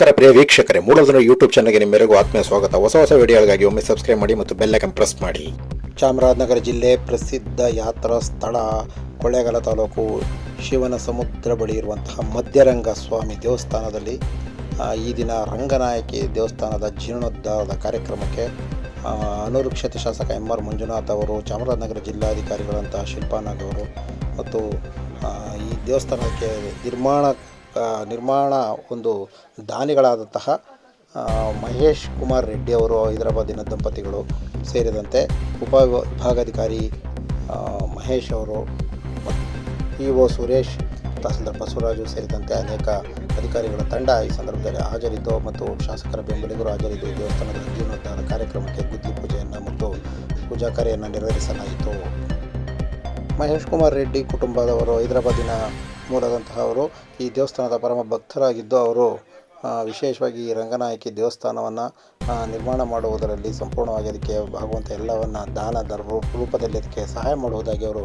ನಮಸ್ಕಾರ ಪ್ರಿಯ ವೀಕ್ಷಕರೇ ಮೂಲಧನ ಯೂಟ್ಯೂಬ್ ಚಾನಲ್ಗೆ ನಿಮ್ಮೆಲ್ಲರಿಗೂ ಆತ್ಮೀಯ ಸ್ವಾಗತ. ಹೊಸ ಹೊಸ ವಿಡಿಯೋಗಳಿಗಾಗಿ ಒಮ್ಮೆ ಸಬ್ಸ್ಕ್ರೈಬ್ ಮಾಡಿ ಮತ್ತು ಬೆಲ್ಲೈಕನ್ ಪ್ರೆಸ್ ಮಾಡಿ. ಚಾಮರಾಜನಗರ ಜಿಲ್ಲೆ ಪ್ರಸಿದ್ಧ ಯಾತ್ರಾ ಸ್ಥಳ, ಕೊಳ್ಳೇಗಾಲ ತಾಲೂಕು ಶಿವನ ಸಮುದ್ರ ಬಳಿ ಇರುವಂತಹ ಮಧ್ಯರಂಗ ಸ್ವಾಮಿ ದೇವಸ್ಥಾನದಲ್ಲಿ ಈ ದಿನ ರಂಗನಾಯಕಿ ದೇವಸ್ಥಾನದ ಜೀರ್ಣೋದ್ಧಾರದ ಕಾರ್ಯಕ್ರಮಕ್ಕೆ ಅನುರಕ್ಷಿತ ಶಾಸಕ ಎಂ ಆರ್ ಮಂಜುನಾಥ್ ಅವರು, ಚಾಮರಾಜನಗರ ಜಿಲ್ಲಾಧಿಕಾರಿಗಳಂತಹ ಶಿಲ್ಪಾನಾಗ್ ಅವರು ಮತ್ತು ಈ ದೇವಸ್ಥಾನಕ್ಕೆ ನಿರ್ಮಾಣ ನಿರ್ಮಾಣ ಒಂದು ದಾನಿಗಳಾದಂತಹ ಮಹೇಶ್ ಕುಮಾರ್ ರೆಡ್ಡಿ ಅವರು, ಹೈದರಾಬಾದಿನ ದಂಪತಿಗಳು ಸೇರಿದಂತೆ ಉಪ ವಿಭಾಗಾಧಿಕಾರಿ ಮಹೇಶ್ ಅವರು ಇ ಒ ಸುರೇಶ್, ತಹಸೀಲ್ದಾರ್ ಬಸವರಾಜು ಸೇರಿದಂತೆ ಅನೇಕ ಅಧಿಕಾರಿಗಳ ತಂಡ ಈ ಸಂದರ್ಭದಲ್ಲಿ ಹಾಜರಿದ್ದು ಮತ್ತು ಶಾಸಕರ ಬೆಂಬಲಿಗರು ಹಾಜರಿದ್ದು. ದೇವಸ್ಥಾನದ ಜೀರ್ಣೋದ್ಧಾರ ಕಾರ್ಯಕ್ರಮಕ್ಕೆ ಗುದ್ದಿ ಪೂಜೆಯನ್ನು ಮತ್ತು ಪೂಜಾ ಕಾರ್ಯವನ್ನು ನೆರವೇರಿಸಲಾಯಿತು. ಮಹೇಶ್ ಕುಮಾರ್ ರೆಡ್ಡಿ ಕುಟುಂಬದವರು ಹೈದರಾಬಾದಿನ ಮೂಲದಂತಹವರು ಈ ದೇವಸ್ಥಾನದ ಪರಮ ಭಕ್ತರಾಗಿದ್ದು ಅವರು ವಿಶೇಷವಾಗಿ ಈ ರಂಗನಾಯಕಿ ದೇವಸ್ಥಾನವನ್ನು ನಿರ್ಮಾಣ ಮಾಡುವುದರಲ್ಲಿ ಸಂಪೂರ್ಣವಾಗಿ ಅದಕ್ಕೆ ಆಗುವಂಥ ಎಲ್ಲವನ್ನು ದಾನ, ಧರ್ಮ ರೂಪದಲ್ಲಿ ಅದಕ್ಕೆ ಸಹಾಯ ಮಾಡುವುದಾಗಿ ಅವರು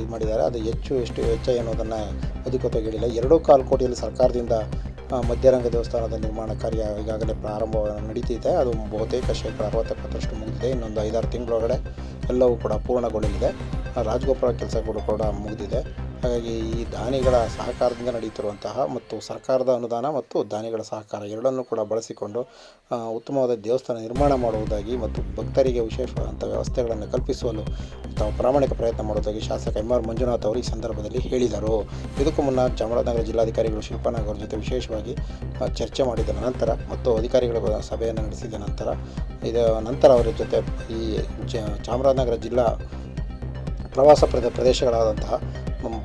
ಇದು ಮಾಡಿದ್ದಾರೆ. ಅದು ಹೆಚ್ಚು ಎಷ್ಟು ವೆಚ್ಚ ಎನ್ನುವುದನ್ನು ಅಧಿಕೃತವಾಗಿ ಹೇಳಿಲ್ಲ ಎರಡೂ ಕಾಲು ಕೋಟಿಯಲ್ಲಿ ಸರ್ಕಾರದಿಂದ ಮಧ್ಯರಂಗ ದೇವಸ್ಥಾನದ ನಿರ್ಮಾಣ ಕಾರ್ಯ ಈಗಾಗಲೇ ಪ್ರಾರಂಭ ನಡೀತಿದೆ. ಅದು ಬಹುತೇಕ ಶೇಕಡ ಅರವತ್ತೆಪ್ಪತ್ತರಷ್ಟು ಮುಗಿದಿದೆ. ಇನ್ನೊಂದು ಐದಾರು ತಿಂಗಳೊಳಗಡೆ ಎಲ್ಲವೂ ಕೂಡ ಪೂರ್ಣಗೊಳ್ಳಲಿದೆ. ರಾಜಗೋಪುರ ಕೆಲಸಗಳು ಕೂಡ ಮುಗಿದಿದೆ. ಹಾಗಾಗಿ ಈ ದಾನಿಗಳ ಸಹಕಾರದಿಂದ ನಡೆಯುತ್ತಿರುವಂತಹ ಮತ್ತು ಸರ್ಕಾರದ ಅನುದಾನ ಮತ್ತು ದಾನಿಗಳ ಸಹಕಾರ ಎರಡನ್ನೂ ಕೂಡ ಬಳಸಿಕೊಂಡು ಉತ್ತಮವಾದ ದೇವಸ್ಥಾನ ನಿರ್ಮಾಣ ಮಾಡುವುದಾಗಿ ಮತ್ತು ಭಕ್ತರಿಗೆ ವಿಶೇಷವಾದಂಥ ವ್ಯವಸ್ಥೆಗಳನ್ನು ಕಲ್ಪಿಸುವಲು ತಾವು ಪ್ರಾಮಾಣಿಕ ಪ್ರಯತ್ನ ಮಾಡುವುದಾಗಿ ಶಾಸಕ ಎಂ ಆರ್ ಮಂಜುನಾಥ್ ಅವರು ಈ ಸಂದರ್ಭದಲ್ಲಿ ಹೇಳಿದರು. ಇದಕ್ಕೂ ಮುನ್ನ ಚಾಮರಾಜನಗರ ಜಿಲ್ಲಾಧಿಕಾರಿಗಳು ಶಿಲ್ಪಾನಾಗ್ ಅವರ ಜೊತೆ ವಿಶೇಷವಾಗಿ ಚರ್ಚೆ ಮಾಡಿದ ನಂತರ ಮತ್ತು ಅಧಿಕಾರಿಗಳ ಸಭೆಯನ್ನು ನಡೆಸಿದ ನಂತರ ಇದರ ನಂತರ ಅವರ ಜೊತೆ ಈ ಚಾಮರಾಜನಗರ ಜಿಲ್ಲಾ ಪ್ರವಾಸ ಪ್ರದ ಪ್ರದೇಶಗಳಾದಂತಹ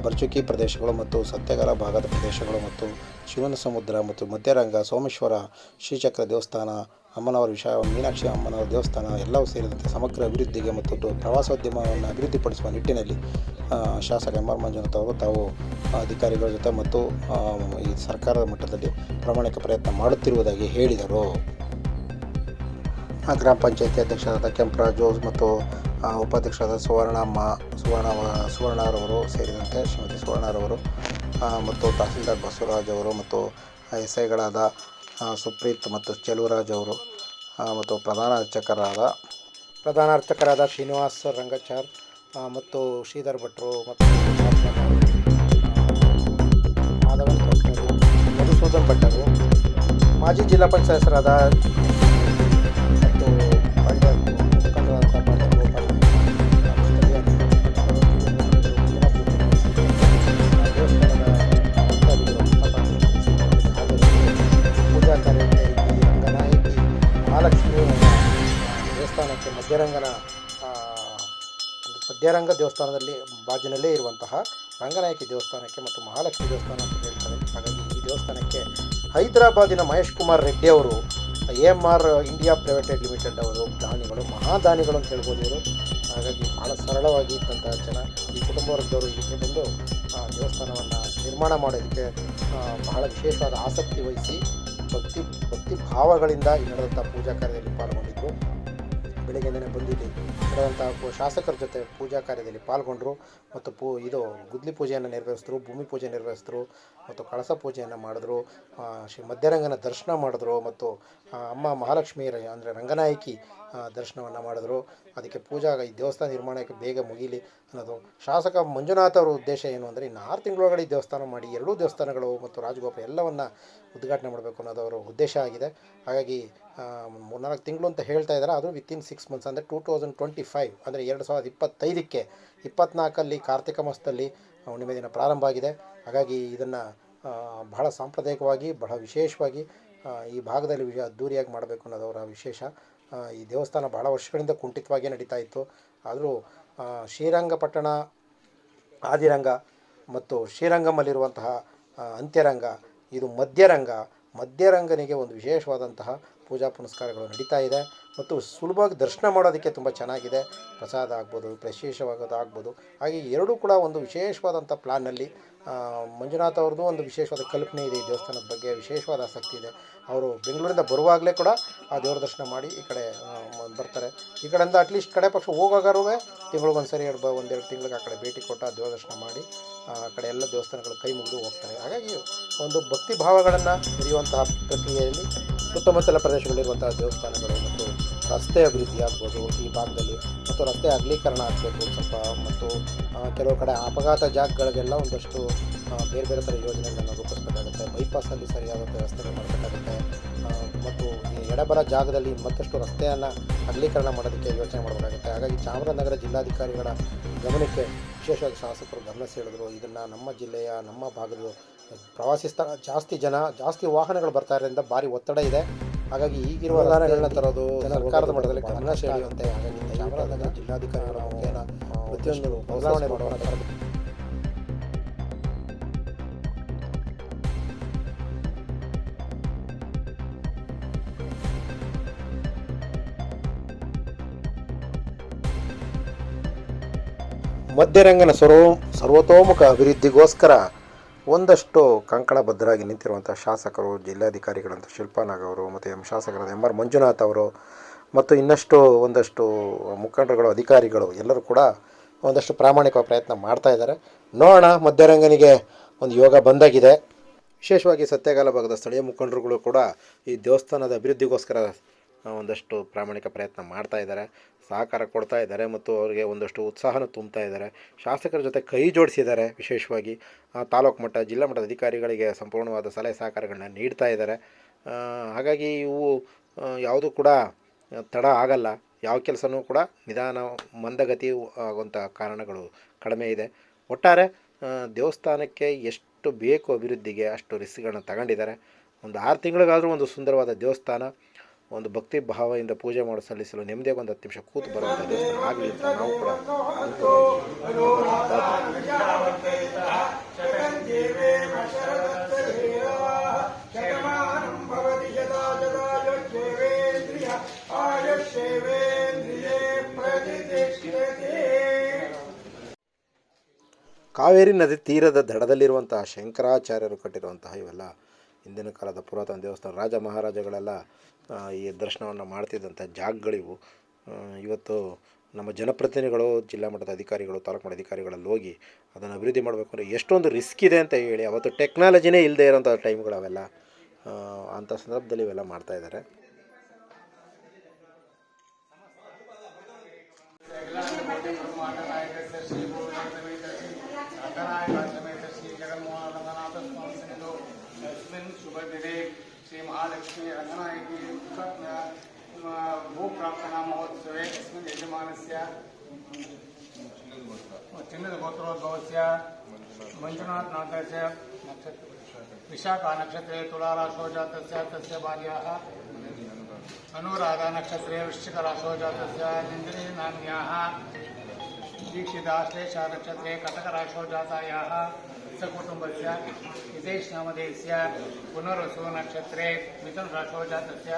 ಬರ್ಚುಕಿ ಪ್ರದೇಶಗಳು ಮತ್ತು ಸತ್ಯಗಾಲ ಭಾಗದ ಪ್ರದೇಶಗಳು ಮತ್ತು ಶಿವನ ಸಮುದ್ರ ಮತ್ತು ಮಧ್ಯರಂಗ ಸೋಮೇಶ್ವರ ಶ್ರೀಚಕ್ರ ದೇವಸ್ಥಾನ ಅಮ್ಮನವರ ವಿಷಯ ಮೀನಾಕ್ಷಿ ಅಮ್ಮನವರ ದೇವಸ್ಥಾನ ಎಲ್ಲವೂ ಸೇರಿದಂತೆ ಸಮಗ್ರ ಅಭಿವೃದ್ಧಿಗೆ ಮತ್ತು ಪ್ರವಾಸೋದ್ಯಮವನ್ನು ಅಭಿವೃದ್ಧಿಪಡಿಸುವ ನಿಟ್ಟಿನಲ್ಲಿ ಶಾಸಕ ಎಂ ಆರ್ ಮಂಜುನಾಥ್ ಅವರು ತಾವು ಅಧಿಕಾರಿಗಳ ಜೊತೆ ಮತ್ತು ಈ ಸರ್ಕಾರದ ಮಟ್ಟದಲ್ಲಿ ಪ್ರಾಮಾಣಿಕ ಪ್ರಯತ್ನ ಮಾಡುತ್ತಿರುವುದಾಗಿ ಹೇಳಿದರು. ಗ್ರಾಮ ಪಂಚಾಯತಿ ಅಧ್ಯಕ್ಷರಾದ ಕೆಂಪರಾಜು ಮತ್ತು ಆ, ಉಪಾಧ್ಯಕ್ಷರಾದ ಸುವರ್ಣಮ್ಮ ಸುವರ್ಣ ಸುವರ್ಣರವರು ಸೇರಿದಂತೆ ಶ್ರೀಮತಿ ಸುವರ್ಣರವರು ಮತ್ತು ತಹಸೀಲ್ದಾರ್ ಬಸವರಾಜ್ ಅವರು ಮತ್ತು ಎಸ್ ಐಗಳಾದ ಸುಪ್ರೀತ್ ಮತ್ತು ಚೆಲುವರಾಜ್ ಅವರು ಮತ್ತು ಪ್ರಧಾನ ಅರ್ಚಕರಾದ ಪ್ರಧಾನ ಅರ್ಚಕರಾದ ಶ್ರೀನಿವಾಸ್ ರಂಗಚಾರ್ ಮತ್ತು ಶ್ರೀಧರ್ ಭಟ್ರು ಮತ್ತು ಮಾಧವನ್ ಮಧುಸೂದನ್ ಭಟ್ಟರು ಮಾಜಿ ಜಿಲ್ಲಾ ಪಂಚಾಯತ್ ಮಧ್ಯರಂಗ ದೇವಸ್ಥಾನದಲ್ಲಿ ಬಾಜಿನಲ್ಲೇ ಇರುವಂತಹ ರಂಗನಾಯಕಿ ದೇವಸ್ಥಾನಕ್ಕೆ ಮತ್ತು ಮಹಾಲಕ್ಷ್ಮಿ ದೇವಸ್ಥಾನ ಅಂತ ಹೇಳ್ತಾರೆ. ಹಾಗಾಗಿ ಈ ದೇವಸ್ಥಾನಕ್ಕೆ ಹೈದರಾಬಾದಿನ ಮಹೇಶ್ ಕುಮಾರ್ ರೆಡ್ಡಿ ಅವರು A M R India private limited ಅವರು ದಾನಿಗಳು ಮಹಾದಾನಿಗಳು ಅಂತ ಹೇಳ್ಬೋದು ಇವರು. ಹಾಗಾಗಿ ಭಾಳ ಸರಳವಾಗಿ ಇದ್ದಂತಹ ಜನ. ಈ ಕುಟುಂಬ ವರ್ಗದವರು ಇದಕ್ಕೆ ಬಂದು ಆ, ದೇವಸ್ಥಾನವನ್ನು ನಿರ್ಮಾಣ ಮಾಡೋದಕ್ಕೆ ಬಹಳ ವಿಶೇಷವಾದ ಆಸಕ್ತಿ ವಹಿಸಿ ಭಕ್ತಿ ಭಕ್ತಿ ಭಾವಗಳಿಂದ ಈ ನಡೆದಂಥ ಪೂಜಾ ಕಾರ್ಯದಲ್ಲಿ ಪಾಲ್ಗೊಂಡಿದ್ದರು ಬೆಳಗ್ಗೆನೇ ಬಂದು ಇಲ್ಲಿ ನಡೆದಂಥ ಶಾಸಕರ ಜೊತೆ ಪೂಜಾ ಕಾರ್ಯದಲ್ಲಿ ಪಾಲ್ಗೊಂಡರು ಮತ್ತು ಪೂ, ಇದು ಗುದ್ಲಿ ಪೂಜೆಯನ್ನು ನೆರವೇರಿಸಿದ್ರು, ಭೂಮಿ ಪೂಜೆ ನೆರವೇರಿಸಿದ್ರು ಮತ್ತು ಕಳಸ ಪೂಜೆಯನ್ನು ಮಾಡಿದ್ರು ಶ್ರೀ ಮಧ್ಯರಂಗನ ದರ್ಶನ ಮಾಡಿದ್ರು ಮತ್ತು ಅಮ್ಮ ಮಹಾಲಕ್ಷ್ಮಿ ಅಂದರೆ ರಂಗನಾಯಕಿ ದರ್ಶನವನ್ನು ಮಾಡಿದ್ರು. ಅದಕ್ಕೆ ಪೂಜಾ ಈ ದೇವಸ್ಥಾನ ನಿರ್ಮಾಣಕ್ಕೆ ಬೇಗ ಮುಗಿಲಿ ಅನ್ನೋದು. ಶಾಸಕ ಮಂಜುನಾಥ್ ಅವರ ಉದ್ದೇಶ ಏನು ಅಂದರೆ ಇನ್ನು ಆರು ತಿಂಗಳೊಳಗಡೆ ದೇವಸ್ಥಾನ ಮಾಡಿ, ಎರಡೂ ದೇವಸ್ಥಾನಗಳು ಮತ್ತು ರಾಜಗೋಪುರ ಎಲ್ಲವನ್ನು ಉದ್ಘಾಟನೆ ಮಾಡಬೇಕು ಅನ್ನೋದು ಅವರ ಉದ್ದೇಶ ಆಗಿದೆ. ಹಾಗಾಗಿ ಮೂರ್ನಾಲ್ಕು ತಿಂಗಳು ಅಂತ ಹೇಳ್ತಾ ಇದ್ದಾರೆ. ಅದು ವಿತಿನ್ ಸಿಕ್ಸ್ ಮಂತ್ಸ್ ಅಂದರೆ ಟೂ ತೌಸಂಡ್ ಟ್ವೆಂಟಿ ಫೈವ್ ಅಂದರೆ ಎರಡು ಸಾವಿರದ ಇಪ್ಪತ್ತೈದಕ್ಕೆ, ಇಪ್ಪತ್ನಾಲ್ಕಲ್ಲಿ ಕಾರ್ತಿಕ ಮಾಸದಲ್ಲಿ ಹುಣ್ಣಿಮೆ ದಿನ ಪ್ರಾರಂಭ ಆಗಿದೆ. ಹಾಗಾಗಿ ಇದನ್ನು ಬಹಳ ಸಾಂಪ್ರದಾಯಿಕವಾಗಿ, ಬಹಳ ವಿಶೇಷವಾಗಿ ಈ ಭಾಗದಲ್ಲಿ ವಿಶ, ಅದ್ದೂರಿಯಾಗಿ ಮಾಡಬೇಕು ಅನ್ನೋದು ಅವರ ವಿಶೇಷ ಈ ದೇವಸ್ಥಾನ ಬಹಳ ವರ್ಷಗಳಿಂದ ಕುಂಠಿತವಾಗೇ ನಡೀತಾ ಇತ್ತು. ಆದರೂ ಶ್ರೀರಂಗಪಟ್ಟಣ, ಆದಿರಂಗ ಮತ್ತು ಶ್ರೀರಂಗಮಲ್ಲಿರುವಂತಹ ಅಂತ್ಯರಂಗ ಇದು ಮಧ್ಯರಂಗ ಮಧ್ಯರಂಗನಿಗೆ ಒಂದು ವಿಶೇಷವಾದಂತಹ ಪೂಜಾ ಪುನಸ್ಕಾರಗಳು ನಡೀತಾ ಇದೆ. ಮತ್ತು ಸುಲಭವಾಗಿ ದರ್ಶನ ಮಾಡೋದಕ್ಕೆ ತುಂಬ ಚೆನ್ನಾಗಿದೆ. ಪ್ರಸಾದ ಆಗ್ಬೋದು ವಿಶೇಷವಾಗೋದು ಆಗ್ಬೋದು. ಹಾಗೆ ಎರಡೂ ಕೂಡ ಒಂದು ವಿಶೇಷವಾದಂಥ ಪ್ಲ್ಯಾನಲ್ಲಿ ಮಂಜುನಾಥ ಮಂಜುನಾಥ್ ಅವ್ರದ್ದು ಒಂದು ವಿಶೇಷವಾದ ಕಲ್ಪನೆ ಇದೆ ಈ ದೇವಸ್ಥಾನದ ಬಗ್ಗೆ, ವಿಶೇಷವಾದ ಆಸಕ್ತಿ ಇದೆ. ಅವರು ಬೆಂಗಳೂರಿಂದ ಬರುವಾಗಲೇ ಕೂಡ ಆ ದೇವ್ರ ದರ್ಶನ ಮಾಡಿ ಈ ಕಡೆ ಬರ್ತಾರೆ. ಈ ಕಡೆಯಿಂದ ಅಟ್ಲೀಸ್ಟ್ ಕಡೆ ಪಕ್ಷ ಹೋಗೋಗಾರು ತಿಂಗಳಿಗೆ ಒಂದು ಸರಿ ಎರಡು ಬ, ಒಂದೆರಡು ತಿಂಗಳಿಗೆ ಆ ಕಡೆ ಭೇಟಿ ಕೊಟ್ಟು ಆ ದೇವ್ರ ದರ್ಶನ ಮಾಡಿ, ಆ ಕಡೆ ಎಲ್ಲ ದೇವಸ್ಥಾನಗಳು ಕೈ ಮುಗಿದು ಹೋಗ್ತಾರೆ. ಹಾಗಾಗಿ ಒಂದು ಭಕ್ತಿ ಭಾವಗಳನ್ನು ಹಿರಿಯುವಂತಹ ಪ್ರಕ್ರಿಯೆಯಲ್ಲಿ ಸುತ್ತಮುತ್ತಲ ಪ್ರದೇಶಗಳಿರುವಂತಹ ದೇವಸ್ಥಾನಗಳು ಮತ್ತು ರಸ್ತೆ ಅಭಿವೃದ್ಧಿ ಆಗ್ಬೋದು ಈ ಭಾಗದಲ್ಲಿ. ಮತ್ತು ರಸ್ತೆ ಅಗಲೀಕರಣ ಆಗಬೇಕು ಸ್ವಲ್ಪ. ಮತ್ತು ಕೆಲವು ಕಡೆ ಅಪಘಾತ ಜಾಗಗಳಿಗೆಲ್ಲ ಒಂದಷ್ಟು ಬೇರೆ ಬೇರೆ ಥರ ಯೋಜನೆಗಳನ್ನು ರೂಪಿಸಬೇಕಾಗುತ್ತೆ. ಬೈಪಾಸಲ್ಲಿ ಸರಿಯಾದ ವ್ಯವಸ್ಥೆಗಳು ಮಾಡಬೇಕಾಗುತ್ತೆ. ಮತ್ತು ಈ ಎಡಬರ ಜಾಗದಲ್ಲಿ ಮತ್ತಷ್ಟು ರಸ್ತೆಯನ್ನು ಅಗಲೀಕರಣ ಮಾಡೋದಕ್ಕೆ ಯೋಚನೆ ಮಾಡಬೇಕಾಗುತ್ತೆ. ಹಾಗಾಗಿ ಚಾಮರಾಜನಗರ ಜಿಲ್ಲಾಧಿಕಾರಿಗಳ ಗಮನಕ್ಕೆ ವಿಶೇಷವಾಗಿ ಶಾಸಕರು ಗಮನ ಸೆಳೆದರು. ಇದನ್ನು ನಮ್ಮ ಜಿಲ್ಲೆಯ, ನಮ್ಮ ಭಾಗದ ಪ್ರವಾಸಿ ಸ್ಥಳ, ಜಾಸ್ತಿ ಜನ, ಜಾಸ್ತಿ ವಾಹನಗಳು ಬರ್ತಾ ಇರೋದ್ರಿಂದ ಭಾರಿ ಒತ್ತಡ ಇದೆ. ಹಾಗಾಗಿ ಈಗಿರುವ ರಸ್ತೆಗಳನ್ನ ತರೋದು ಸರ್ಕಾರದ ಮಟ್ಟದಲ್ಲಿ ಗಮನ ಸೆಳೆಯುವಂತೆ ಹಾಗಾಗಿ ಚಾಮರಾಜನಗರ ಜಿಲ್ಲಾಧಿಕಾರಿಗಳ ಮುಖೇನ ಪ್ರತಿಯೊಂದು ಬದಲಾವಣೆ ಮಾಡೋಣ ಮಧ್ಯರಂಗನ ಸರ್ವ ಸರ್ವತೋಮುಖ ಅಭಿವೃದ್ಧಿಗೋಸ್ಕರ ಒಂದಷ್ಟು ಕಂಕಣಬದ್ಧರಾಗಿ ನಿಂತಿರುವಂಥ ಶಾಸಕರು, ಜಿಲ್ಲಾಧಿಕಾರಿಗಳಂಥ ಶಿಲ್ಪಾ ನಾಗ್ ಅವರು ಮತ್ತು ಎಂ ಶಾಸಕರಾದ ಎಂ ಆರ್ ಮಂಜುನಾಥ್ ಅವರು ಮತ್ತು ಇನ್ನಷ್ಟು ಒಂದಷ್ಟು ಮುಖಂಡರುಗಳು, ಅಧಿಕಾರಿಗಳು ಎಲ್ಲರೂ ಕೂಡ ಒಂದಷ್ಟು ಪ್ರಾಮಾಣಿಕ ಪ್ರಯತ್ನ ಮಾಡ್ತಾ ಇದ್ದಾರೆ. ನೋಡೋಣ ಮಧ್ಯರಂಗನಿಗೆ ಒಂದು ಯೋಗ ಬಂದಾಗಿದೆ. ವಿಶೇಷವಾಗಿ ಸತ್ಯಗಾಲ ಭಾಗದ ಸ್ಥಳೀಯ ಮುಖಂಡರುಗಳು ಕೂಡ ಈ ದೇವಸ್ಥಾನದ ಅಭಿವೃದ್ಧಿಗೋಸ್ಕರ ಒಂದಷ್ಟು ಪ್ರಾಮಾಣಿಕ ಪ್ರಯತ್ನ ಮಾಡ್ತಾ ಇದ್ದಾರೆ, ಸಹಕಾರ ಕೊಡ್ತಾ ಇದ್ದಾರೆ ಮತ್ತು ಅವರಿಗೆ ಒಂದಷ್ಟು ಉತ್ಸಾಹನೂ ತುಂಬ್ತಾ ಇದ್ದಾರೆ. ಶಾಸಕರ ಜೊತೆ ಕೈ ಜೋಡಿಸಿದ್ದಾರೆ ವಿಶೇಷವಾಗಿ. ತಾಲೂಕು ಮಟ್ಟ, ಜಿಲ್ಲಾ ಮಟ್ಟದ ಅಧಿಕಾರಿಗಳಿಗೆ ಸಂಪೂರ್ಣವಾದ ಸಲಹೆ ಸಹಕಾರಗಳನ್ನ ನೀಡ್ತಾ ಇದ್ದಾರೆ. ಹಾಗಾಗಿ ಇವು ಯಾವುದೂ ಕೂಡ ತಡ ಆಗಲ್ಲ. ಯಾವ ಕೆಲಸನೂ ಕೂಡ ನಿಧಾನ ಮಂದಗತಿ ಆಗುವಂಥ ಕಾರಣಗಳು ಕಡಿಮೆ ಇದೆ. ಒಟ್ಟಾರೆ ದೇವಸ್ಥಾನಕ್ಕೆ ಎಷ್ಟು ಬೇಕು ಅಭಿವೃದ್ಧಿಗೆ ಅಷ್ಟು ರಿಸ್ಕ್ಗಳನ್ನ ತಗೊಂಡಿದ್ದಾರೆ. ಒಂದು ಆರು ತಿಂಗಳಿಗಾದರೂ ಒಂದು ಸುಂದರವಾದ ದೇವಸ್ಥಾನ ಒಂದು ಭಕ್ತಿ ಭಾವದಿಂದ ಪೂಜೆ ಮಾಡಿ ಸಲ್ಲಿಸಲು ನೆಮ್ಮದಿಯಾಗಿ ಒಂದು ಹತ್ತು ನಿಮಿಷ ಕೂತು ಬರುವಂಥ ದೇವಸ್ಥಾನ ಆಗಲಿ ಅಂತ ನಾವು ಕೂಡ ಕಾವೇರಿ ನದಿ ತೀರದ ದಡದಲ್ಲಿರುವಂತಹ ಶಂಕರಾಚಾರ್ಯರು ಕಟ್ಟಿರುವಂತಹ ಇವೆಲ್ಲ ಹಿಂದಿನ ಕಾಲದ ಪುರಾತನ ದೇವಸ್ಥಾನ ರಾಜ ಮಹಾರಾಜಗಳೆಲ್ಲ ಈ ದರ್ಶನವನ್ನು ಮಾಡ್ತಿದ್ದಂಥ ಜಾಗಗಳಿವು. ಇವತ್ತು ನಮ್ಮ ಜನಪ್ರತಿನಿಧಿಗಳು, ಜಿಲ್ಲಾ ಮಟ್ಟದ ಅಧಿಕಾರಿಗಳು, ತಾಲೂಕು ಮಟ್ಟದ ಅಧಿಕಾರಿಗಳಲ್ಲಿ ಹೋಗಿ ಅದನ್ನು ಅಭಿವೃದ್ಧಿ ಮಾಡಬೇಕು ಅಂದರೆ ಎಷ್ಟೊಂದು ರಿಸ್ಕ್ ಇದೆ ಅಂತ ಹೇಳಿ, ಅವತ್ತು ಟೆಕ್ನಾಲಜಿನೇ ಇಲ್ಲದೆ ಇರೋಂಥ ಟೈಮ್ಗಳು ಅವೆಲ್ಲ ಅಂಥ ಸಂದರ್ಭದಲ್ಲಿ ಇವೆಲ್ಲ ಮಾಡ್ತಾ श्रीमहालक्ष्मी रङ्गनायकी भूप्रार्थना महोत्सवे अस्मिन् यजमानस्य चिन्नगोत्रोद्भवस्य मञ्जुनाथनाथस्य विशाखानक्षत्रे तुलाराशो जातस्य तस्य भार्याः अनुराधानक्षत्रे वृश्चिकराशो जातस्य निन्दिनी नाम्न्याः दीक्षिताश्लेषानक्षत्रे कटकराशो जातायाः सकुटुम्बस्य हितेशनामधेयस्य पुनर्वसु नक्षत्रे मिथुनराशो जातस्य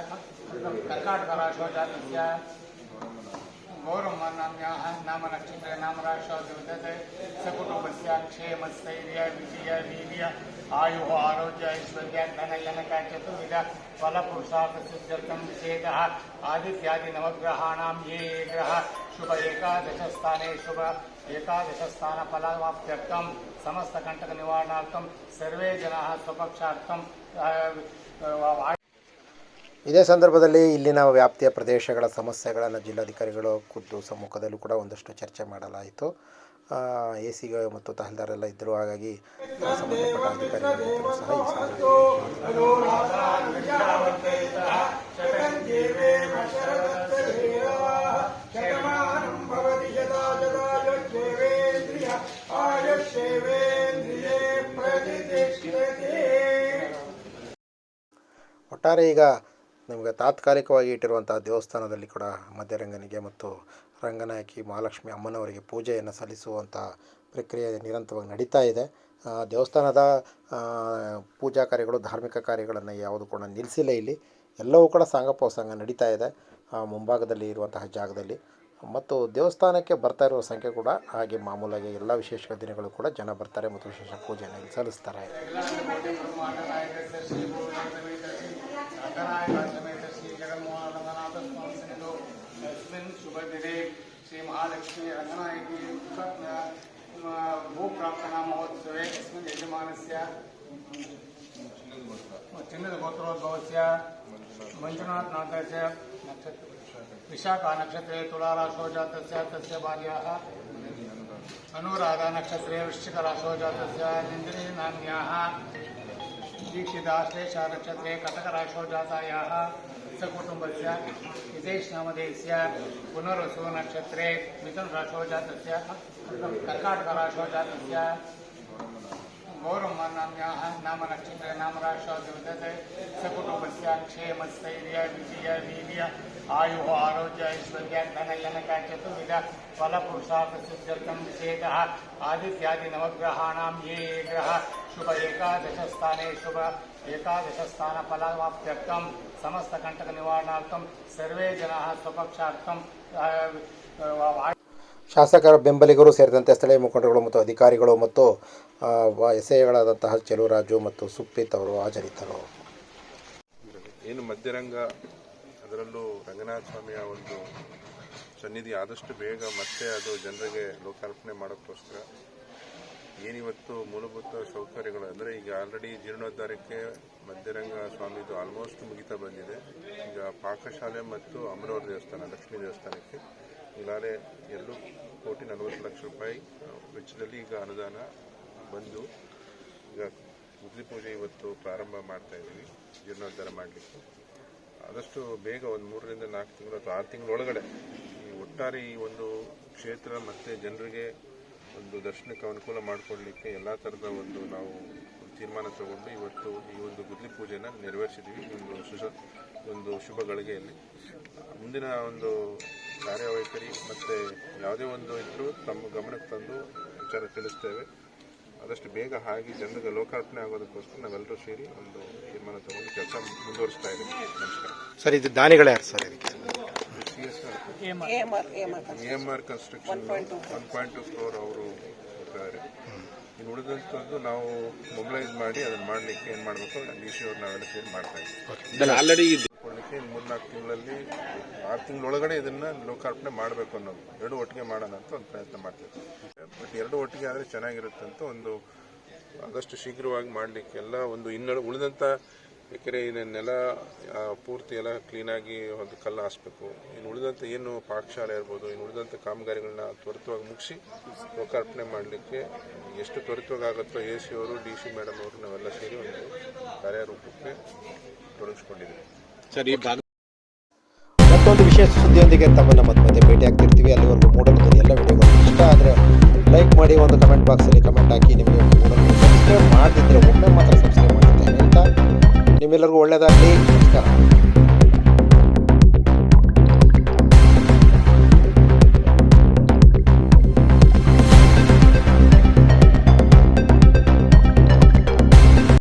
कर्काटकराशो जातस्य गौरवनाम्याः नामनक्षत्रे नामराशो विद्यते सकुटुम्बस्य क्षेमस्थैर्य, विजय, वीर्य, आयुः, आरोग्य, ऐश्वर्य धनजनक चतुर्विध फलपुरुषार्थसिद्ध्यर्थं विषेदः आदित्यादि नवग्रहाणां ये ये ग्रह, शुभ एकादशस्थाने शुभ एकादशस्थानफलवाप्त्यर्थं समस्तकण्टकनिवारणार्थं सर्वे जनाः स्वपक्षार्थं अ, अ, ಇದೇ ಸಂದರ್ಭದಲ್ಲಿ ಇಲ್ಲಿನ ವ್ಯಾಪ್ತಿಯ ಪ್ರದೇಶಗಳ ಸಮಸ್ಯೆಗಳನ್ನು ಜಿಲ್ಲಾಧಿಕಾರಿಗಳು ಖುದ್ದು ಸಮ್ಮುಖದಲ್ಲೂ ಕೂಡ ಒಂದಷ್ಟು ಚರ್ಚೆ ಮಾಡಲಾಯಿತು ಎ ಸಿ ಮತ್ತು ತಹಸೀಲ್ದಾರೆಲ್ಲ ಇದ್ದರು ಹಾಗಾಗಿ ಆ, ಸಂಬಂಧಪಟ್ಟ ಅಧಿಕಾರಿಗಳು ಇದ್ದರೂ ಸಹ ಈ ಸಂದರ್ಭದಲ್ಲಿ ಒಟ್ಟಾರೆ ಈಗ ನಮಗೆ ತಾತ್ಕಾಲಿಕವಾಗಿ ಇಟ್ಟಿರುವಂಥ ದೇವಸ್ಥಾನದಲ್ಲಿ ಕೂಡ ಮಧ್ಯರಂಗನಿಗೆ ಮತ್ತು ರಂಗನಾಯಕಿ ಮಹಾಲಕ್ಷ್ಮಿ ಅಮ್ಮನವರಿಗೆ ಪೂಜೆಯನ್ನು ಸಲ್ಲಿಸುವಂಥ ಪ್ರಕ್ರಿಯೆ ನಿರಂತರವಾಗಿ ನಡೀತಾ ಇದೆ. ದೇವಸ್ಥಾನದ ಪೂಜಾ ಕಾರ್ಯಗಳು, ಧಾರ್ಮಿಕ ಕಾರ್ಯಗಳನ್ನು ಯಾವುದು ಕೂಡ ನಿಲ್ಲಿಸಿಲ್ಲ ಇಲ್ಲಿ. ಎಲ್ಲವೂ ಕೂಡ ಸಾಂಗಪೋಸಂಗ ನಡೀತಾ ಇದೆ ಮುಂಭಾಗದಲ್ಲಿ ಇರುವಂತಹ ಜಾಗದಲ್ಲಿ. ಮತ್ತು ದೇವಸ್ಥಾನಕ್ಕೆ ಬರ್ತಾ ಇರುವ ಸಂಖ್ಯೆ ಕೂಡ ಹಾಗೆ ಮಾಮೂಲಾಗಿ ಎಲ್ಲ ವಿಶೇಷ ದಿನಗಳು ಕೂಡ ಜನ ಬರ್ತಾರೆ ಮತ್ತು ವಿಶೇಷ ಪೂಜೆಯನ್ನು ಸಲ್ಲಿಸ್ತಾರೆ. शङ्कराय वाचमेत श्रीजगन्मोहनरङ्गनाथ संस्थितो यस्मिन् शुभदिने श्रीमहालक्ष्मी रङ्गनायकी भूप्रार्थना महोत्सवे अस्मिन् यजमानस्य चिन्नदगोत्रोद्भवस्य मञ्जुनाथनाथस्य विशाखानक्षत्रे तुलाराशो जातस्य तस्य भार्याः अनुराधानक्षत्रे वृश्चिकराशो दीक्षिताश्लेषारक्षत्रे कटकराशो कटकराक्षोजातायाः सकुटुम्बस्य विदेशनामधेयस्य पुनरसु नक्षत्रे मिथुनराक्षोजातस्य कर्काटकराक्षोजातस्य गौरवमानाम्याः नामनक्षत्रे नामराक्षोद्युतते सकुटुम्बस्य क्षेमस्थैर्य, विजय वीर्य ಆಯು ಆರೋಗ್ಯ ಐಶ್ವರ್ಯ ಧನಯನ ಚತುರ್ವಿಧ ಫಲಪುರುಷಾಕೃತಿರ್ಗಂ ವಿಶೇಷ ಆದಿತ್ಯಾದಿ ನವಗ್ರಹಾಣಾಂ ಯೇ ಗ್ರಹ ಶುಭ ಏಕಾದಶ ಸ್ಥಾನ ಶುಭ ಏಕಾದಶ ಸ್ಥಾನ ಫಲವಾಪ್ತ್ಯರ್ಥಂ ಸಮಸ್ತ ಕಂಟಕ ನಿವಾರಣಾರ್ಥಂ ಸರ್ವೇ ಜನ ಸ್ವಪಕ್ಷಾರ್ಥಂ ಶಾಸಕರ ಬೆಂಬಲಿಗರು ಸೇರಿದಂತೆ ಸ್ಥಳೀಯ ಮುಖಂಡರುಗಳು ಮತ್ತು ಅಧಿಕಾರಿಗಳು ಮತ್ತು ಎಸ್ ಎಗಳಾದಂತಹ ಚೆಲುವರಾಜು ಮತ್ತು ಸುಪ್ರೀತ್ ಅವರು ಹಾಜರಿದ್ದರು. ಏನು ಮಧ್ಯರಂಗ ಅದರಲ್ಲೂ ರಂಗನಾಥ ಸ್ವಾಮಿಯ ಒಂದು ಸನ್ನಿಧಿ ಆದಷ್ಟು ಬೇಗ ಮತ್ತೆ ಅದು ಜನರಿಗೆ ಲೋಕಾರ್ಪಣೆ ಮಾಡೋಕ್ಕೋಸ್ಕರ ಏನಿವತ್ತು ಮೂಲಭೂತ ಸೌಕರ್ಯಗಳು, ಅಂದರೆ ಈಗ ಆಲ್ರೆಡಿ ಜೀರ್ಣೋದ್ಧಾರಕ್ಕೆ ಮಧ್ಯರಂಗ ಸ್ವಾಮಿದು ಆಲ್ಮೋಸ್ಟ್ ಮುಗಿತಾ ಬಂದಿದೆ. ಈಗ ಪಾಕಶಾಲೆ ಮತ್ತು ಅಮರವರ ದೇವಸ್ಥಾನ, ಲಕ್ಷ್ಮೀ ದೇವಸ್ಥಾನಕ್ಕೆ. ಈಗಾಗಲೇ ಎರಡು ಕೋಟಿ ನಲವತ್ತು ಲಕ್ಷ ರೂಪಾಯಿ ವೆಚ್ಚದಲ್ಲಿ ಈಗ ಅನುದಾನ ಬಂದು ಈಗ ಮುಗ್ಲಿ ಪೂಜೆ ಇವತ್ತು ಪ್ರಾರಂಭ ಮಾಡ್ತಾ ಇದ್ದೀವಿ, ಜೀರ್ಣೋದ್ಧಾರ ಮಾಡಲಿಕ್ಕೆ. ಆದಷ್ಟು ಬೇಗ ಒಂದು ಮೂರರಿಂದ ನಾಲ್ಕು ತಿಂಗಳು ಅಥವಾ ಆರು ತಿಂಗಳ ಒಳಗಡೆ ಈ ಒಟ್ಟಾರೆ ಈ ಒಂದು ಕ್ಷೇತ್ರ ಮತ್ತು ಜನರಿಗೆ ಒಂದು ದರ್ಶನಕ್ಕೆ ಅನುಕೂಲ ಮಾಡಿಕೊಡ್ಲಿಕ್ಕೆ ಎಲ್ಲ ಥರದ ಒಂದು ನಾವು ತೀರ್ಮಾನ ತಗೊಂಡು ಇವತ್ತು ಈ ಒಂದು ಗುದ್ಲಿ ಪೂಜೆನ ನೆರವೇರಿಸಿದ್ದೀವಿ ಈ ಒಂದು ಸುಸ ಒಂದು ಶುಭ ಗಳಿಗೆಯಲ್ಲಿ. ಮುಂದಿನ ಒಂದು ಕಾರ್ಯವೈಖರಿ ಮತ್ತು ಯಾವುದೇ ಒಂದು ಇದ್ದರೂ ತಮ್ಮ ಗಮನಕ್ಕೆ ತಂದು ವಿಚಾರ ತಿಳಿಸ್ತೇವೆ. ಆದಷ್ಟು ಬೇಗ ಹಾಗೆ ಜನರಿಗೆ ಲೋಕಾರ್ಪಣೆ ಆಗೋದಕ್ಕೋಸ್ಕರ ನಾವೆಲ್ಲರೂ ಸೇರಿ ಒಂದು ತೀರ್ಮಾನ ತಗೊಂಡು ಕೆಲಸ ಮುಂದುವರಿಸ್ತಾ ಇದ್ದೀವಿ. ನಮಸ್ಕಾರ. ಸರ್ ಇದು ದಾನಿಗಳೇ ಯಾರು ಸರ್ ಇದಕ್ಕೆ? C S R A M R construction one point two crore ಅವರು ಇದ್ದಾರೆ. ಇನ್ನು ಉಳಿದಂಥದ್ದು ನಾವು ಮೊಬಿಲೈಸ್ ಮಾಡಿ ಅದನ್ನ ಮಾಡಲಿಕ್ಕೆ ಏನು ಮಾಡಬೇಕು? ಡಿ ಸಿ ಅವ್ರು ನಾವೆಲ್ಲ ಸೇರಿ ಮಾಡ್ತಾ ಇದ್ದೀವಿ. ಆಲ್ರೆಡಿ ಇನ್ನು ಮೂರ್ನಾಲ್ಕು ತಿಂಗಳಲ್ಲಿ, ಆರು ತಿಂಗಳೊಳಗಡೆ ಇದನ್ನ ಲೋಕಾರ್ಪಣೆ ಮಾಡಬೇಕು ಅನ್ನೋದು. ಎರಡು ಒಟ್ಟಿಗೆ ಮಾಡೋಣ ಅಂತ ಒಂದು ಪ್ರಯತ್ನ ಮಾಡ್ತಿದ್ವಿ ಬಟ್ ಎರಡು ಒಟ್ಟಿಗೆ ಆದರೆ ಚೆನ್ನಾಗಿರುತ್ತೆ ಅಂತ ಒಂದು ಆದಷ್ಟು ಶೀಘ್ರವಾಗಿ ಮಾಡಲಿಕ್ಕೆಲ್ಲ ಒಂದು ಇನ್ನೂ ಉಳಿದಂಥ ಎಕರೆ ಇನ್ನು ಪೂರ್ತಿ ಎಲ್ಲ ಕ್ಲೀನಾಗಿ ಒಂದು ಕಲ್ಲು ಹಾಸ್ಬೇಕು. ಇನ್ನು ಉಳಿದಂಥ ಏನು ಪಾಕಶಾಲೆ ಇರ್ಬೋದು ಇನ್ನು ಉಳಿದಂಥ ಕಾಮಗಾರಿಗಳನ್ನ ತ್ವರಿತವಾಗಿ ಮುಗಿಸಿ ಲೋಕಾರ್ಪಣೆ ಮಾಡಲಿಕ್ಕೆ ಎಷ್ಟು ತ್ವರಿತವಾಗಿ ಆಗುತ್ತೋ ಎ ಸಿ ಅವರು, ಡಿ ಸಿ ಮೇಡಮ್ ಅವರು ನಾವೆಲ್ಲ ಸೇರಿ ಒಂದು ಕಾರ್ಯರೂಪಕ್ಕೆ ತೊಡಗಿಸ್ಕೊಂಡಿದ್ದೀವಿ. ಮತ್ತೊಂದು ವಿಶೇಷ ಸುದ್ದಿಯೊಂದಿಗೆ ತಮ್ಮನ್ನು ಮತ್ತೆ ಮತ್ತೆ ಭೇಟಿ ಆಗ್ತಿರ್ತೀವಿ. ಅಲ್ಲಿವರೆಗೂ ಮೂಡಲು ಎಲ್ಲ ವಿಡಿಯೋಗಳು ಇಷ್ಟ ಆದರೆ ಲೈಕ್ ಮಾಡಿ ಒಂದು ಕಮೆಂಟ್ ಬಾಕ್ಸಲ್ಲಿ ಕಮೆಂಟ್ ಹಾಕಿ ನಿಮಗೆ ಸಬ್ಸ್ಕ್ರೈಬ್ ಮಾಡದಿದ್ದರೆ ಒಮ್ಮೆ ಮಾತ್ರ ಸಬ್ಸ್ಕ್ರೈಬ್ ಮಾಡುತ್ತೆ ಅಂತ. ನಿಮ್ಮೆಲ್ಲರಿಗೂ ಒಳ್ಳೆಯದಾಗಲಿ. ನಮಸ್ಕಾರ.